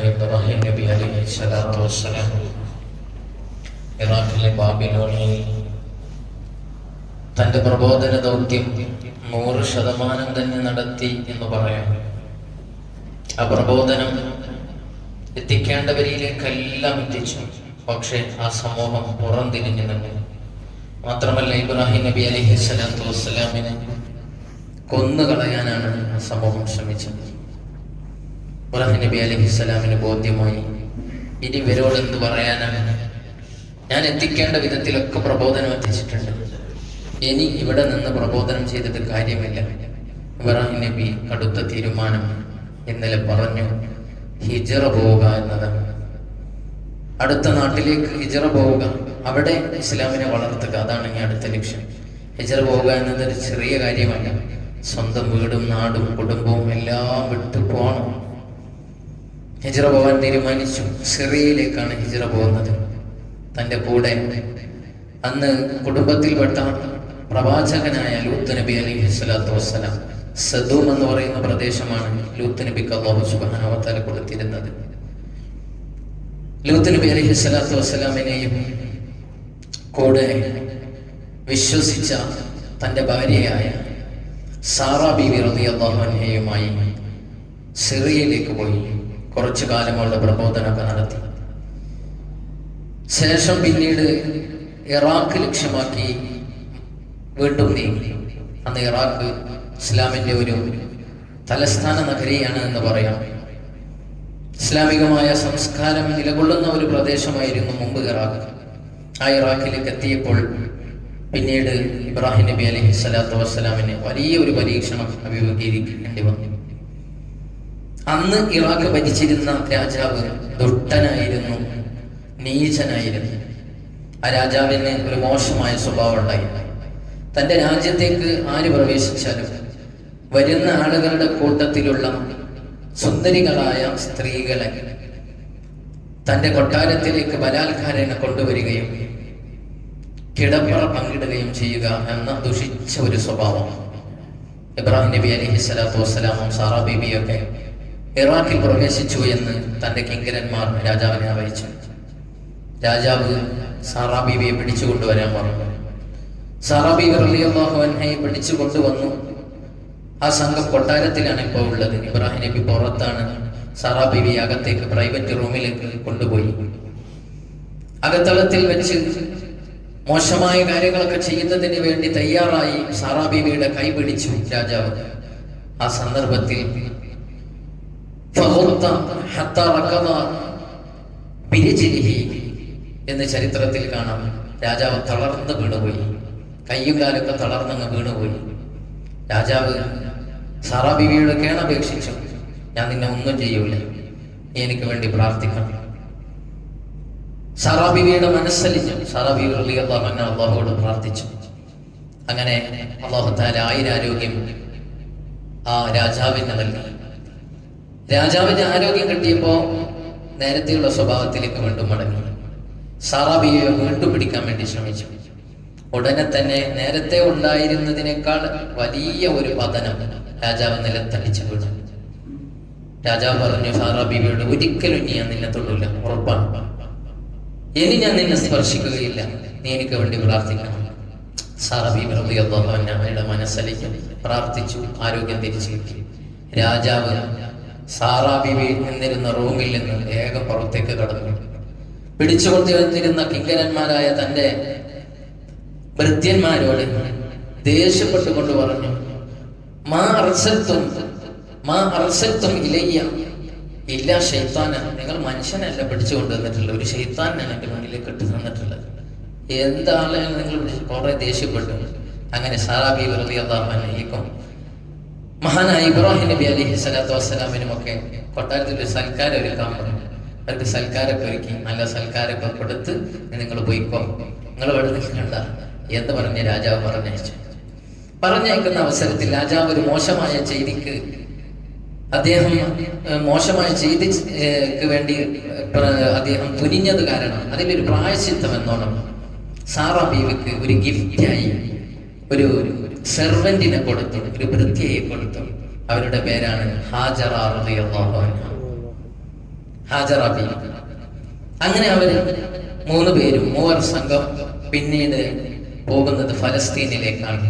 ഇബ്രാഹിം നബി അലൈഹി സ്വലാത്തു വസ്സലാം ഇറാഖിലെ ബാബിലോണിൽ തന്റെ പ്രബോധന ദൗത്യം നൂറ് ശതമാനം തന്നെ നടത്തി എന്ന് പറയാം. ആ പ്രബോധനം എത്തിക്കേണ്ടവരിലേക്കെല്ലാം എത്തിച്ചു. പക്ഷെ ആ സമൂഹം പുറംതിരിഞ്ഞു നിന്നു. മാത്രമല്ല ഇബ്രാഹിം നബി അലൈഹി സ്വലാത്തു വസ്സലാമിനെ കൊന്നുകളയാനാണ് ആ സമൂഹം ശ്രമിച്ചത്. ഇബ്രാഹിം നബി അലൈഹി സ്വലാമിന് ബോധ്യമായി? ഇനി ഇവരോട് എന്ത് പറയാനാണ് ഞാൻ എത്തിക്കേണ്ട വിധത്തിലൊക്കെ പ്രബോധനം എത്തിച്ചിട്ടുണ്ട്. ഇനി ഇവിടെ നിന്ന് പ്രബോധനം ചെയ്തിട്ട് കാര്യമില്ല. ഇബ്രാഹിം നബി കടുത്ത തീരുമാനം ഇന്നലെ പറഞ്ഞു ഹിജറ പോവുക എന്നതാണ്. അടുത്ത നാട്ടിലേക്ക് ഹിജറ പോവുക. അവിടെ ഇസ്ലാമിനെ വളർത്തുക. അതാണ് ഇനി അടുത്ത ലക്ഷ്യം. ഹിജറ പോവുക എന്നത് ഒരു ചെറിയ കാര്യമല്ല. സ്വന്തം വീടും നാടും കുടുംബവും എല്ലാം വിട്ടു പോകണം ഹിജറ പോകാൻ തീരുമാനിച്ചു. സിറിയയിലേക്കാണ് ഹിജറ പോകുന്നത്. തന്റെ കൂടെ അന്ന് കുടുംബത്തിൽപ്പെട്ട പ്രവാചകനായ ലൂത്ത് നബി അലൈഹി സ്വലാത്തു വസ്സലാം സദൂം എന്ന് പറയുന്ന പ്രദേശമാണ് ലൂത്ത് നബിക്ക് അള്ളാഹു സുബാനാവത്താല കൊടുത്തിരുന്നത്. ലൂത്ത് നബി അലൈഹി സ്വലാത്തു വസ്സലാമിനെയും കൂടെ വിശ്വസിച്ച തന്റെ ഭാര്യയായ സാറാ ബീവി റതി അള്ളാഹുനെയുമായി സിറിയയിലേക്ക് പോയി. കുറച്ചു കാലം അവളുടെ പ്രബോധനമൊക്കെ നടത്തി. ശേഷം പിന്നീട് ഇറാഖ് ലക്ഷ്യമാക്കി വീണ്ടും നീങ്ങി. അന്ന് ഇറാഖ് ഇസ്ലാമിന്റെ ഒരു തലസ്ഥാന നഗരിയാണ് എന്ന് പറയാം. ഇസ്ലാമികമായ സംസ്കാരം നിലകൊള്ളുന്ന ഒരു പ്രദേശമായിരുന്നു മുമ്പ് ഇറാഖ്. ആ ഇറാഖിലേക്ക് എത്തിയപ്പോൾ പിന്നീട് ഇബ്രാഹിം നബി അലഹി സ്വലാത്തു വസ്സലാമിന് വലിയ ഒരു പരീക്ഷണം അഭിമുഖീകരിക്കേണ്ടി വന്നു. അന്ന് ഇറാഖ് ഭരിച്ചിരുന്ന രാജാവ് ദുഷ്ടനായിരുന്നു നീചനായിരുന്നു. ആ രാജാവിന് ഒരു മോശമായ സ്വഭാവം ഉണ്ടായി. തന്റെ രാജ്യത്തേക്ക് ആര് പ്രവേശിച്ചാലും വരുന്ന ആളുകളുടെ കൂട്ടത്തിലുള്ള സുന്ദരികളായ സ്ത്രീകളെ തന്റെ കൊട്ടാരത്തിലേക്ക് ബലാത്കാരനെ കൊണ്ടുവരികയും കിടപ്പറ പങ്കിടുകയും ചെയ്യുക എന്ന ദുഷിച്ച ഒരു സ്വഭാവം. ഇബ്രാഹിം നബി അലഹി സ്വലാത്തു വസ്സലാമും സാറാ ബീബിയൊക്കെ ഇറാഖിൽ പ്രവേശിച്ചു എന്ന് തന്റെ കിങ്കരന്മാർ രാജാവിനെ അറിയിച്ചു. രാജാവ് സാറാബീബിയെ പിടിച്ചു കൊണ്ടുവരാൻ പറഞ്ഞു. സാറാ ബീബി റളിയല്ലാഹു അൻഹയെ പിടിച്ചു കൊണ്ടുവന്നു. ആ സംഘം കൊട്ടാരത്തിലാണ് ഇപ്പോൾ ഉള്ളത്. ഇബ്രാഹിം നബി പുറത്താണ് സാറാ ബീബി അകത്തേക്ക് പ്രൈവറ്റ് റൂമിലേക്ക് കൊണ്ടുപോയി. അകത്തളത്തിൽ വെച്ച് മോശമായ കാര്യങ്ങളൊക്കെ ചെയ്യുന്നതിന് വേണ്ടി തയ്യാറായി സാറാ ബീബിയുടെ കൈ പിടിച്ചു രാജാവ്. ആ സന്ദർഭത്തിൽ എന്ന് ചരിത്രത്തിൽ കാണാം. രാജാവ് തളർന്ന് വീണുപോയി. കയ്യും കാലൊക്കെ തളർന്നങ്ങ് വീണുപോയി. രാജാവ് സാറാ ബിബിയുടെ കേണപേക്ഷിച്ചു ഞാൻ നിന്നെ ഒന്നും ചെയ്യൂല. എനിക്ക് വേണ്ടി പ്രാർത്ഥിക്കണം. സാറാ ബിബിയുടെ മനസ്സലിഞ്ഞു. സാറാ ബിബി റലി അള്ളാഹു എന്നെ അള്ളാഹുവോട് പ്രാർത്ഥിച്ചു. അങ്ങനെ അള്ളാഹു താല ആയിരാരോഗ്യം ആ രാജാവിന് നൽകി. രാജാവിന് ആരോഗ്യം കിട്ടിയപ്പോ നേരത്തെയുള്ള സ്വഭാവത്തിലേക്ക് വീണ്ടും മടങ്ങി. സാറാബിയെ വീണ്ടും പിടിക്കാൻ വേണ്ടി ശ്രമിച്ചു. ഉടനെ തന്നെ നേരത്തെ ഉണ്ടായിരുന്നതിനേക്കാൾ വലിയ ഒരു പതനം രാജാവ് നിലത്തടിച്ചു വീണു. രാജാവ് പറഞ്ഞു സാറാബിയോട് ഒരിക്കലും ഞാൻ നിന്നെ തൊടില്ല ഉറപ്പാണ്. ഇനി ഞാൻ നിന്നെ സ്പർശിക്കുകയില്ല. നീ എനിക്ക് വേണ്ടി പ്രാർത്ഥിക്കണം. സാറാ ബീബി റബിയുടെ മനസ്സിലേക്ക് പ്രാർത്ഥിച്ചു ആരോഗ്യം തിരിച്ചു രാജാവ് സാറാ ബിബി എന്നിരുന്ന റൂമിൽ നിന്ന് ഏക പുറത്തേക്ക് കടന്നു. പിടിച്ചുകൊണ്ട് വന്നിരുന്ന കിങ്കരന്മാരായ തന്റെ ഭൃത്യന്മാരോട് ദേഷ്യപ്പെട്ടുകൊണ്ട് പറഞ്ഞു മാ അർസത്തും മാ അർസത്തും ഇലയ്യ. ഇല്ല ഷെയ്ത്താന നിങ്ങൾ മനുഷ്യനല്ല പിടിച്ചു കൊണ്ടുവന്നിട്ടുള്ളത് ഒരു ഷെയ്ത്താനാണ് എന്റെ മുന്നിലേക്ക് ഇട്ട് തന്നിട്ടുള്ളത് എന്താണെങ്കിലും നിങ്ങൾ കുറെ ദേഷ്യപ്പെട്ടു? അങ്ങനെ സാറാബി വെറുതെ അള്ളാഹുക്കും മഹാനായ ഇബ്രാഹിം നബി അലഹി സ്വലാത്തു വസ്സലാമിനും ഒക്കെ കൊട്ടാരത്തിൽ ഒരു സൽക്കാരം ഒരുക്കാൻ പറഞ്ഞു അവർക്ക് സൽക്കാരൊക്കെ ഒരുക്കി നല്ല സൽക്കാരൊക്കെ കൊടുത്ത് നിങ്ങൾ പോയിക്കോ. നിങ്ങൾ ഇവിടെ നിൽക്കണ്ട എന്ന് പറഞ്ഞ് രാജാവ് പറഞ്ഞയച്ചു. പറഞ്ഞയക്കുന്ന അവസരത്തിൽ രാജാവ് ഒരു മോശമായ ചെയ്തിക്ക് അദ്ദേഹം മോശമായ ചെയ്തിക്ക് വേണ്ടി അദ്ദേഹം തുനിഞ്ഞത് കാരണം അതിലൊരു പ്രായശിത്തം എന്നോണം സാറാ ബീവിക്ക് ഒരു ഗിഫ്റ്റായി. ഒരു സെർവന്റിനെ കൊടുത്തു ഒരു വൃത്തിയെ കൊടുത്തു. അവരുടെ പേരാണ് അങ്ങനെ അവർ മൂന്ന് പേരും മൂവർ സംഘം പിന്നീട് പോകുന്നത് ഫലസ്തീനിലേക്കാണ്.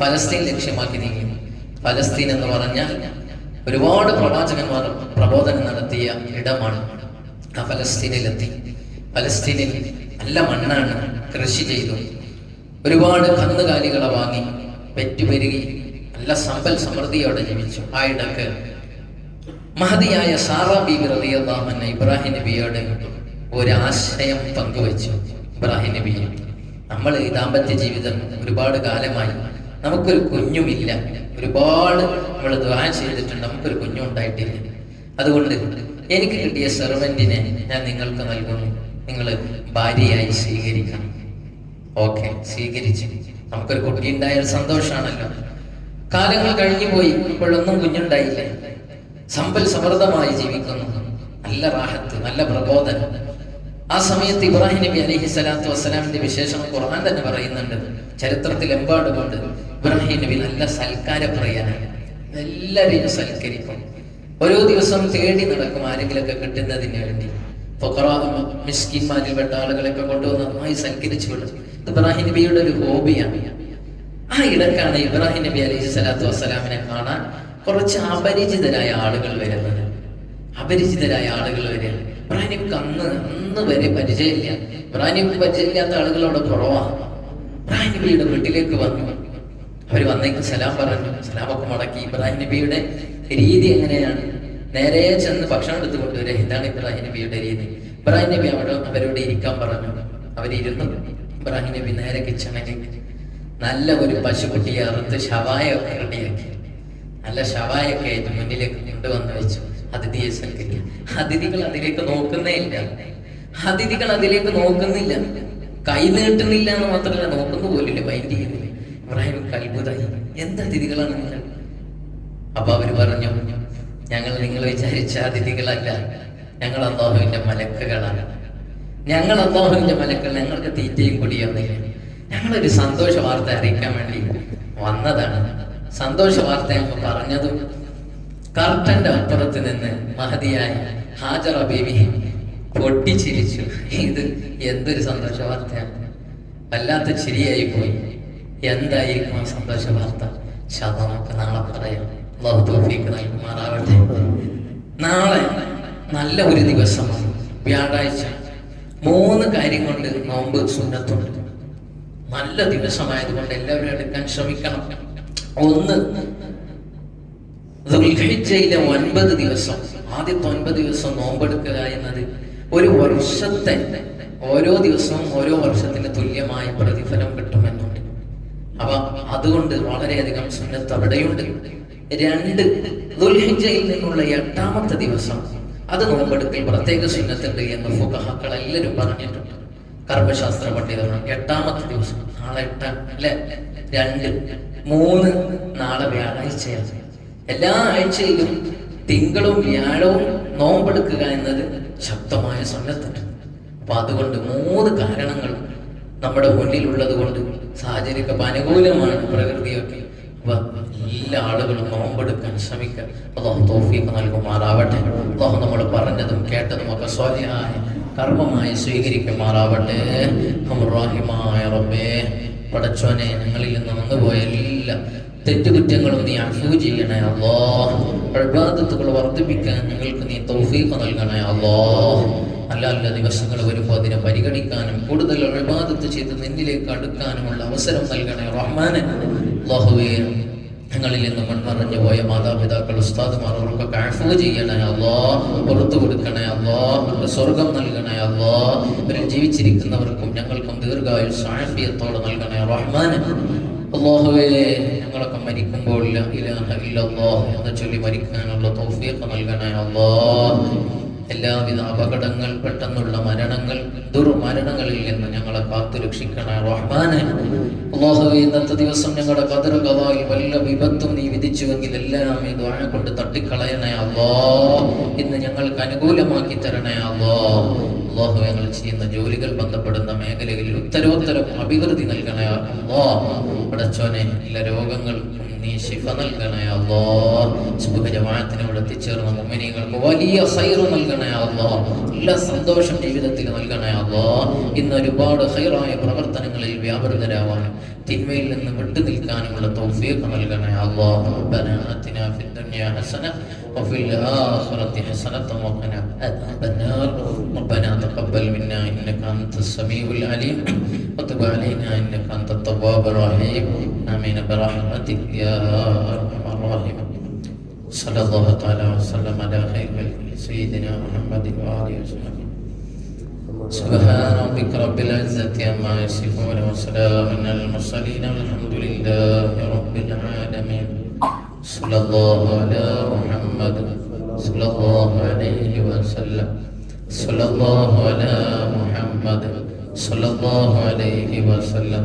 ഫലസ്തീൻ ലക്ഷ്യമാക്കി നീങ്ങി. ഫലസ്തീൻ എന്ന് പറഞ്ഞാൽ ഒരുപാട് പ്രവാചകന്മാർ പ്രബോധനം നടത്തിയ ഇടമാണ് ആ ഫലസ്തീനിലെത്തി. ഫലസ്തീനിൽ നല്ല മണ്ണാണ് കൃഷി ചെയ്തു. ഒരുപാട് കന്നുകാലികളെ വാങ്ങി പെറ്റുപെരുകി നല്ല സമ്പൽ സമൃദ്ധിയോടെ ജീവിച്ചു. ആ ഇടയ്ക്ക് മഹതിയായ സാറ ബീബി റളിയല്ലാഹുഅൻഹ ഇബ്രാഹിം നബിയോട് ഒരു ആശയം പങ്കുവച്ചു. ഇബ്രാഹിം നബി നമ്മൾ ഈ ദാമ്പത്യ ജീവിതം ഒരുപാട് കാലമായി നമുക്കൊരു കുഞ്ഞുമില്ല. ഒരുപാട് നമ്മൾ ദ്വാരം ചെയ്തിട്ടുണ്ട് നമുക്കൊരു കുഞ്ഞും ഉണ്ടായിട്ടില്ല അതുകൊണ്ട് എനിക്ക് കിട്ടിയ സെർവന്റിനെ ഞാൻ നിങ്ങൾക്ക് നൽകുന്നു. നിങ്ങൾ ഭാര്യയായി സ്വീകരിക്കണം. ഓക്കെ സ്വീകരിച്ചു. നമുക്കൊരു കുട്ടി ഉണ്ടായ സന്തോഷമാണല്ലോ. കാലങ്ങൾ കഴിഞ്ഞു പോയി ഇപ്പോഴൊന്നും കുഞ്ഞുണ്ടായില്ല. സമ്പൽ സമൃദ്ധമായി ജീവിക്കുന്നു. നല്ല റാഹത്ത് നല്ല പ്രബോധനം. ആ സമയത്ത് ഇബ്രാഹിം നബി അലഹി സ്വലാത്തു വസ്സലാമിന്റെ വിശേഷം ഖുർആൻ തന്നെ പറയുന്നുണ്ട്. ചരിത്രത്തിൽ എമ്പാടുമുണ്ട്. ഇബ്രാഹിം നബി നല്ല സൽക്കാര പറയാനാണ് എല്ലാവരെയും സൽക്കരിക്കും. ഓരോ ദിവസം തേടി നടക്കും ആരെങ്കിലൊക്കെ കിട്ടുന്നതിന് വേണ്ടി. മിസ്കിന്മാരിൽ പെട്ട ആളുകളൊക്കെ കൊണ്ടുവന്ന് നന്നായി സൽക്കരിച്ചു വിടും. ഇബ്രാഹിം നബിയുടെ ഒരു ഹോബിയാണ്. ആ ഇടക്കാണ് ഇബ്രാഹിം നബി അലൈഹി സ്വലാത്തു വസ്സലാമിനെ കാണാൻ കുറച്ച് അപരിചിതരായ ആളുകൾ വരുന്നത്. അപരിചിതരായ ആളുകൾ വരിക. ഇബ്രാഹിം അന്ന് അന്ന് വരെ പരിചയമില്ല. ഇബ്രാഹിം പരിചയമില്ലാത്ത ആളുകൾ അവിടെ കുറവാണ് ഇബ്രാഹിം നബിയുടെ വീട്ടിലേക്ക് വന്നു. അവർ വന്നേക്ക് സലാം പറഞ്ഞു. സലാമൊക്കെ മുടക്കി. ഇബ്രാഹിം നബിയുടെ രീതി എങ്ങനെയാണ്? നേരെ ചെന്ന് ഭക്ഷണം എടുത്ത് കൊണ്ടുവരിക. ഇതാണ് ഇബ്രാഹിം നബിയുടെ രീതി. ഇബ്രാഹിം നബി അവിടെ അവരോട് ഇരിക്കാൻ പറഞ്ഞു. അവരിരുന്നു. ഇബ്രാഹിം നബി നേരെ കിച്ചണിലേക്ക് നല്ല ഒരു പശുക്കുട്ടിയെ അറുത്ത് ശവായൊക്കെ റെഡിയാക്കി. നല്ല ശവായൊക്കെ ആയിട്ട് മുന്നിലേക്ക് കൊണ്ടുവന്ന് വെച്ചു. അതിഥിയെ സൽക്കരിക്കുക അതിഥികൾ അതിലേക്ക് നോക്കുന്നേ ഇല്ല അതിഥികൾ അതിലേക്ക് നോക്കുന്നില്ല. കൈ നീട്ടുന്നില്ല എന്ന് മാത്രമല്ല നോക്കുന്നു പോലില്ല മൈൻഡ് ചെയ്യുന്നില്ല. ഇബ്രാഹിം കൽബുതായി എന്ത് അതിഥികളാണ് നിങ്ങൾ? അപ്പൊ അവർ പറഞ്ഞു ഞങ്ങൾ നിങ്ങൾ വിചാരിച്ച അതിഥികളല്ല. ഞങ്ങൾ അള്ളാഹുവിന്റെ മലക്കുകളാണ്. ഞങ്ങൾ അള്ളാഹുവിന്റെ മലക്കൾ ഞങ്ങൾക്ക് തീറ്റയും കുടിയൊന്നില്ല ഞങ്ങളൊരു സന്തോഷ വാർത്ത അറിയിക്കാൻ വേണ്ടി വന്നതാണ്. സന്തോഷ വാർത്ത ഞങ്ങൾ പറഞ്ഞതും കർട്ടന്റെ അപ്പുറത്ത് നിന്ന് മഹതിയായ ഹാജറ ബേബി പൊട്ടിച്ചിരിച്ചു. ഇത് എന്തൊരു സന്തോഷ വാർത്തയാണ്. വല്ലാത്ത ചിരിയായി പോയി. എന്തായിരിക്കും ആ സന്തോഷ വാർത്ത? ശതമൊക്കെ നാളെ പറയാം. അള്ളാഹു നാളെ നല്ല ഒരു ദിവസമാണ്. വ്യാഴാഴ്ച. മൂന്ന് കാര്യം കൊണ്ട് നോമ്പ് സുന്നത്തുണ്ട്. നല്ല ദിവസമായതുകൊണ്ട് എല്ലാവരും എടുക്കാൻ ശ്രമിക്കണം. ഒന്ന് ദുൽഹിജയിലെ ഒൻപത് ദിവസം ആദ്യത്തെ ഒൻപത് ദിവസം നോമ്പെടുക്കുക എന്നത് ഒരു വർഷത്തെ ഓരോ ദിവസവും ഓരോ വർഷത്തിന് തുല്യമായ പ്രതിഫലം കിട്ടുമെന്നുണ്ട്. അപ്പൊ അതുകൊണ്ട് വളരെയധികം സുന്നത്ത് അവിടെയുണ്ട്. രണ്ട് ദുൽഹിജയിൽ നിന്നുള്ള എട്ടാമത്തെ ദിവസം അത് നോമ്പെടുക്കൽ പ്രത്യേക സുന്നത്തുണ്ട് എന്ന് ഫുഖഹാക്കൾ എല്ലാവരും പറഞ്ഞിട്ടുണ്ട്. കർമ്മശാസ്ത്ര പണ്ഡിതമാണ് എട്ടാമത്തെ ദിവസം നാളെ എട്ടാം അല്ലെ? രണ്ട് മൂന്ന് നാളെ വ്യാഴാഴ്ചയാണ്. എല്ലാ ആഴ്ചയിലും തിങ്കളും വ്യാഴവും നോമ്പെടുക്കുക എന്നത് ശക്തമായ സുന്നത്തുണ്ട്. അപ്പൊ അതുകൊണ്ട് മൂന്ന് കാരണങ്ങൾ നമ്മുടെ മുന്നിലുള്ളത് കൊണ്ട് സാഹചര്യമൊക്കെ അനുകൂലമാണ് പ്രകൃതിയൊക്കെ. എല്ലാ ആളുകളും നോമ്പെടുക്കാൻ ശ്രമിക്കുക. അള്ളാഹു തോഫീക്ക് നൽകുമാറാവട്ടെ. അള്ളാഹു നമ്മൾ പറഞ്ഞതും കേട്ടതും ഒക്കെ സ്വാലിഹായ കർമ്മമായി സ്വീകരിക്കുമാറാവട്ടെ. ഹമുറാഹിമായ റബ്ബേ പടച്ചോനെ ഞങ്ങളിൽ നിന്ന് വന്നുപോയ എല്ലാ തെറ്റുകുറ്റങ്ങളും നീ അഫൂ ചെയ്യണേ അല്ലോ പ്രഭാതത്തുകൾ വർദ്ധിപ്പിക്കാൻ ഞങ്ങൾക്ക് നീ തൗഫീഖ് നൽകണേ അല്ലോ നല്ല നല്ല ദിവസങ്ങൾ വരുമ്പോൾ അതിനെ പരിഗണിക്കാനും കൂടുതൽ അഴിബാദത്ത് ചെയ്ത് നിന്നിലേക്ക് അടുക്കാനുമുള്ള അവസരം നൽകണേ റഹ്മാനെ. അള്ളാഹുവേ ഞങ്ങളിൽ നിന്ന് മൺമറഞ്ഞു പോയ മാതാപിതാക്കൾ ഉസ്താദുമാർ അവർക്കൊക്കെ അഫൂ ചെയ്യണേ അല്ലോ പുറത്തു കൊടുക്കണേ അല്ലോ അവർക്ക് സ്വർഗം നൽകണേ അല്ലോ. ഇവരിൽ ജീവിച്ചിരിക്കുന്നവർക്കും ഞങ്ങൾക്കും ദീർഘായു സാഫിയത്തോടെ നൽകണേ റഹ്മാനെ അള്ളാഹുവേ ഞങ്ങളൊക്കെ മരിക്കുമ്പോൾ ഇലാഹ ഇല്ലല്ലാഹ് എന്ന് ചൊല്ലി മരിക്കാനുള്ള തോഫിയൊക്കെ നൽകണേ അല്ലാഹ് എല്ലാവിധ അപകടങ്ങൾ പെട്ടെന്നുള്ള മരണങ്ങൾ ദുർമരണങ്ങളിൽ നിന്ന് ഞങ്ങളെ കാത്തു രക്ഷിക്കണ റഹ്മാനെ. അള്ളാഹുവേ ഇന്നത്തെ ദിവസം ഞങ്ങളുടെ കതിർ കഥായി വല്ല വിപത്തും നീ വിധിച്ചുവെങ്കിൽ എല്ലാം ഈ ദ്വാഴ കൊണ്ട് തട്ടിക്കളയണേ അല്ലോ ഇന്ന് ഞങ്ങൾക്ക് അനുകൂലമാക്കി തരണേ അല്ലോ അള്ളാഹു ഞങ്ങൾ ചെയ്യുന്ന ജോലികൾ ബന്ധപ്പെടുന്ന മേഖലകളിൽ ഉത്തരോത്തരം അഭിവൃദ്ധി നൽകണേ അല്ലോ പടച്ചോനെ എല്ലാ രോഗങ്ങൾക്കും നീ ശിഫ നൽകണേ അല്ലോ സുബഹ ജമാഅത്തിനോട് എത്തിച്ചേർന്ന മുമ്മിനികൾക്ക് വലിയ ഹൈറ് നൽകണേ അല്ലോ എല്ലാ സന്തോഷം ജീവിതത്തിൽ നൽകണേ അല്ലോ ഇന്ന് ഒരുപാട് ഹൈറായ പ്രവർത്തനങ്ങളിൽ വ്യാപൃതരാവാൻ തിന്മയിൽ നിന്ന് വിട്ടു നിൽക്കാനുമുള്ള തൗഫീഖ് നൽകണേ അല്ലോ ربنا آتنا في الدنيا حسنة وفي الآخرة حسنة وقنا عذاب النار ربنا تقبل منا إنك أنت السميع العليم وتب علينا إنك أنت التواب الرحيم آمين برحمتك يا أرحم الراحمين صلى الله تعالى وسلم على خير سيدنا محمد وآله وصحبه. سبحان ربك رب العزة عما يصفون وسلام على المرسلين والحمد لله رب العالمين. صلى الله على محمد صلى الله عليه وسلم. صلى الله على محمد صلى الله عليه وسلم.